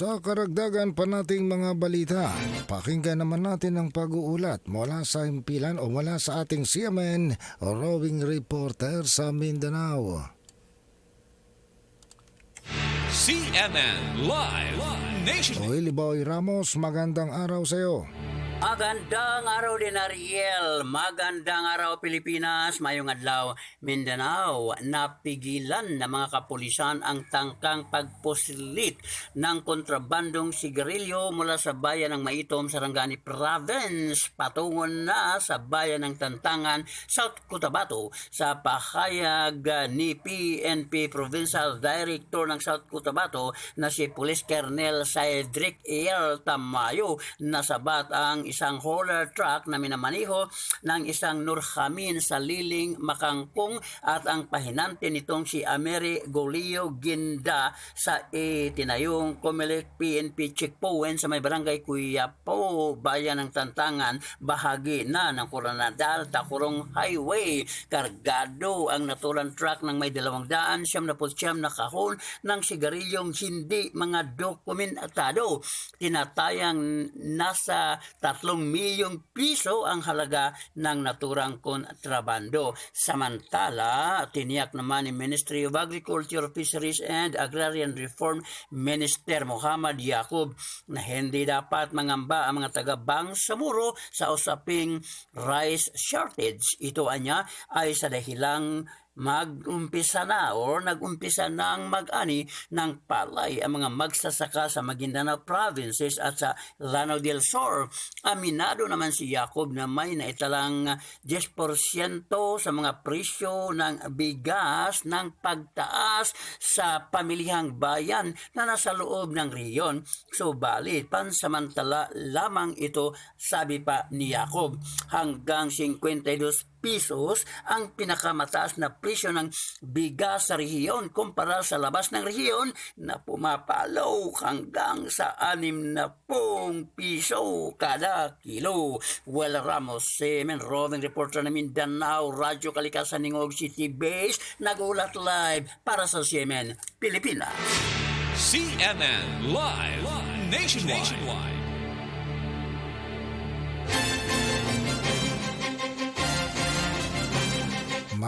Sa karagdagan pa nating mga balita, pakinggan naman natin ang pag-uulat mula sa himpilan o mula sa ating CMN roving reporter sa Mindanao. CNN Live Nation. Oy, Liboy Ramos, magandang araw sa iyo. Magandang araw din Ariel, magandang araw Pilipinas, mayong adlaw Mindanao. Napigilan ng mga kapulisan ang tangkang pagpusilit ng kontrabandong sigarilyo mula sa bayan ng Maitom, Sarangani Province patungo na sa bayan ng Tantangan, South Cotabato sa pahayag ni PNP Provincial Director ng South Cotabato na si Police Colonel Cedric El Tamayo. Nasabat ang isang hauler truck na minamaniho ng isang Nurhamin sa Liling, Makangkong at ang pahinante nitong si Ameri Golio Ginda sa itinayong Comelec PNP checkpoint sa may barangay Kuyapo, bayan ng Tantangan, bahagi na ng Coronadal, Takurong Highway. Kargado ang natulang truck ng may dalawang daan, siyam na siyam na kahon ng sigarilyong hindi mga dokumentado. Tinatayang nasa tatlong milyong piso ang halaga ng naturang kontrabando. Samantala, tiniyak naman ni Ministry of Agriculture, Fisheries and Agrarian Reform Minister Muhammad Yaqub na hindi dapat mangamba ang mga taga Bangsamoro sa usaping rice shortage. Ito anya ay sa dahilang mag-umpisa na o nag-umpisa na ang mag-ani ng palay ang mga magsasaka sa Maguindanao provinces at sa Lanao del Sur. Aminado naman si Jacob na may naitalang 10% sa mga presyo ng bigas ng pagtaas sa pamilihang bayan na nasa loob ng riyon. Subalit, pansamantala lamang ito, sabi pa ni Jacob, hanggang 52 pisos ang pinakamataas na presyo ng bigas sa rehiyon kumpara sa labas ng rehiyon na pumapalaw hanggang sa 60 piso kada kilo. Well, Ramos, Semen, roving reporter na Mindanao, Radyo Kalikasan Ningog City Base, nagulat live para sa Semen, Pilipinas. CNN Live Nationwide.